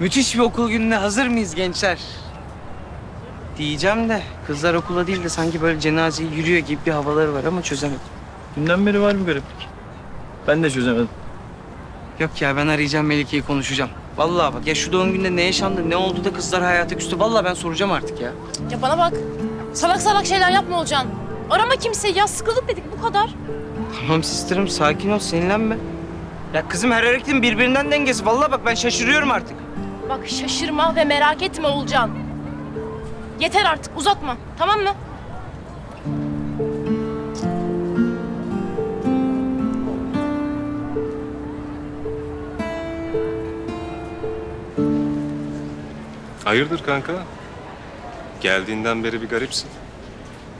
Müthiş bir okul gününe hazır mıyız gençler? Diyeceğim de kızlar okula değil de sanki böyle cenazeyi yürüyor gibi bir havaları var ama çözemedim. Dünden beri var bir gariplik. Ben de çözemedim. Yok ya ben arayacağım Melike'yi konuşacağım. Vallahi bak ya şu doğum gününde ne yaşandı ne oldu da kızlar hayata küstü. Vallahi ben soracağım artık ya. Ya bana bak. Salak salak şeyler yapma Olcan. Arama kimseyi ya sıkıldık dedik bu kadar. Tamam sisterim sakin ol sinirlenme. Ya kızım her hareketin birbirinden dengesi. Vallahi bak ben şaşırıyorum artık. Bak şaşırma ve merak etme Olcan. Yeter artık uzatma tamam mı? Hayırdır kanka? Geldiğinden beri bir garipsin.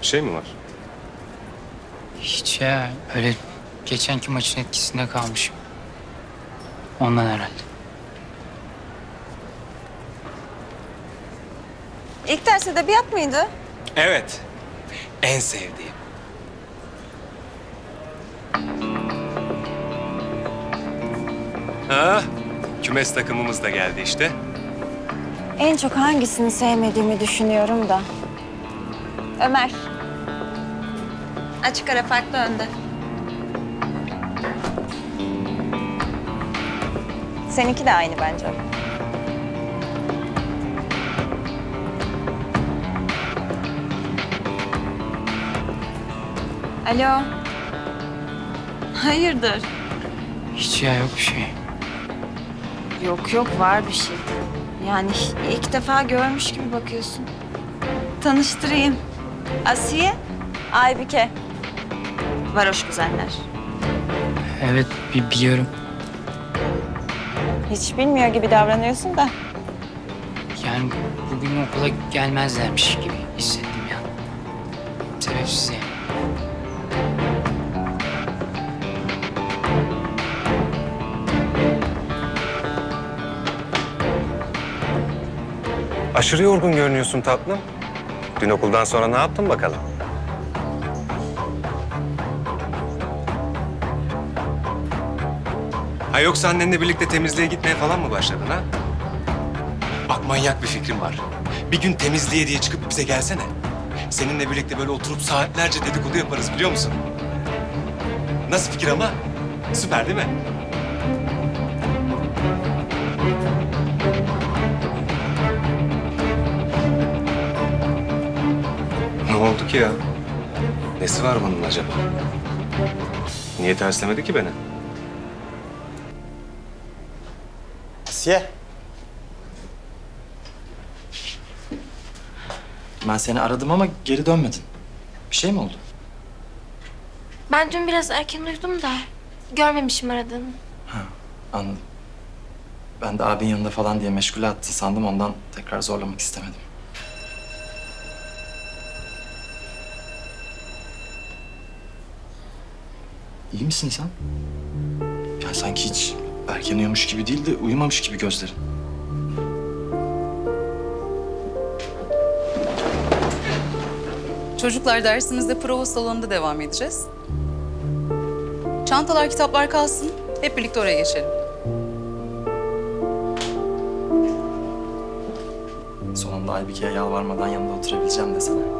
Bir şey mi var? Hiç ya. Öyle geçenki maçın etkisinde kalmışım. Ondan herhalde. İlk ders edebiyat mıydı? Evet. En sevdiğim. Ha, kümes takımımız da geldi işte. En çok hangisini sevmediğimi düşünüyorum da. Ömer. Açık ara farklı önde. Seninki de aynı bence. Alo. Hayırdır? Hiç ya yok bir şey. Yok yok var bir şey. Yani ilk defa görmüş gibi bakıyorsun. Tanıştırayım. Asiye, Aybike. Varoş kuzenler. Evet bi- biliyorum. Hiç bilmiyor gibi davranıyorsun da. Yani bugün okula gelmezlermiş gibi hissettim ya. Sebepsiz yani. Aşırı yorgun görünüyorsun tatlım. Dün okuldan sonra ne yaptın bakalım? Ha yoksa annenle birlikte temizliğe gitmeye falan mı başladın ha? Bak manyak bir fikrim var. Bir gün temizliğe diye çıkıp bize gelsene. Seninle birlikte böyle oturup saatlerce dedikodu yaparız biliyor musun? Nasıl fikir ama? Süper değil mi? Oldu ki ya? Nesi var bunun acaba? Niye terslemedi ki beni? Asiye. Ben seni aradım ama geri dönmedin. Bir şey mi oldu? Ben dün biraz erken uyudum da görmemişim aradığını. Anladım. Ben de abin yanında falan diye meşgule attı sandım ondan tekrar zorlamak istemedim. İyi misin sen? Ya sanki hiç erken uyumuş gibi değil de uyumamış gibi gözlerin. Çocuklar dersimizde prova salonunda devam edeceğiz. Çantalar, kitaplar kalsın. Hep birlikte oraya geçelim. Sonunda Aybike'ye yalvarmadan yanında oturabileceğim desene.